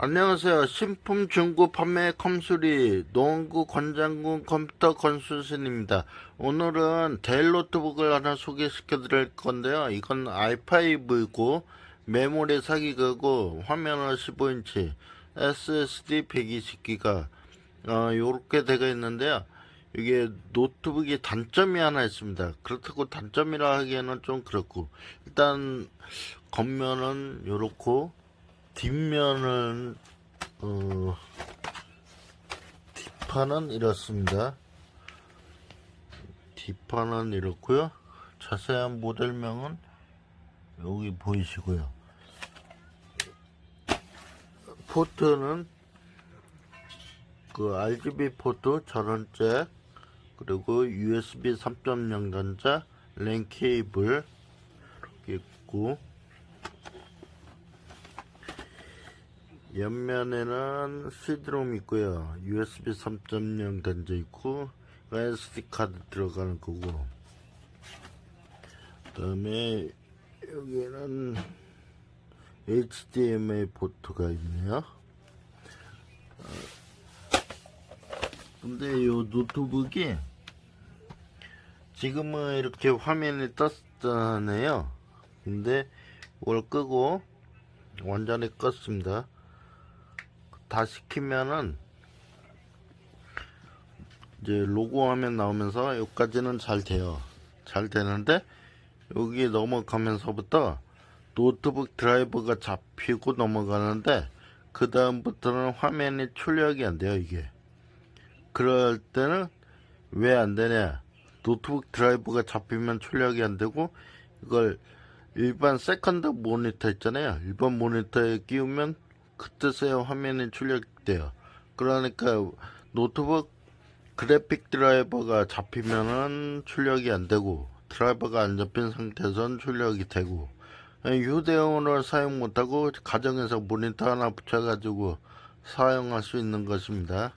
안녕하세요. 신품 중고 판매 컴수리 노원구 권장군 컴퓨터 건수신입니다. 오늘은 데일 노트북을 하나 소개시켜 드릴 건데요. 이건 i5이고 메모리 4기가고 화면은 15인치 SSD 120기가 어, 요렇게 되어 있는데요. 이게 노트북이 단점이 하나 있습니다. 그렇다고 단점이라 하기에는 좀 그렇고 일단 겉면은 요렇고 뒷면은 어 뒷판은 이렇습니다. 뒷판은 이렇고요. 자세한 모델명은 여기 보이시고요. 포트는 그 RGB 포트 전원잭 그리고 USB 3.0 단자 랜 케이블 이렇게 있고 옆면에는 CD롬 있고요. USB 3.0 단자 있고 SD 카드 들어가는 거고 그 다음에 여기는 HDMI 포트가 있네요. 어, 근데 이 노트북이 지금은 이렇게 화면이 떴잖아요. 근데 이걸 끄고 완전히 껐습니다. 다 시키면은 이제 로고 화면 나오면서 여기까지는 잘 돼요. 잘 되는데 여기 넘어가면서부터 노트북 드라이버가 잡히고 넘어가는데 그 다음부터는 화면이 출력이 안 돼요 이게. 그럴 때는 왜 안 되냐? 노트북 드라이버가 잡히면 출력이 안 되고 이걸 일반 세컨드 모니터 있잖아요. 일반 모니터에 끼우면 그때서야 화면이 출력돼요. 그러니까 노트북 그래픽 드라이버가 잡히면은 출력이 안 되고 드라이버가 안 잡힌 상태에선 출력이 되고 휴대용으로 사용 못하고 가정에서 모니터 하나 붙여가지고 사용할 수 있는 것입니다.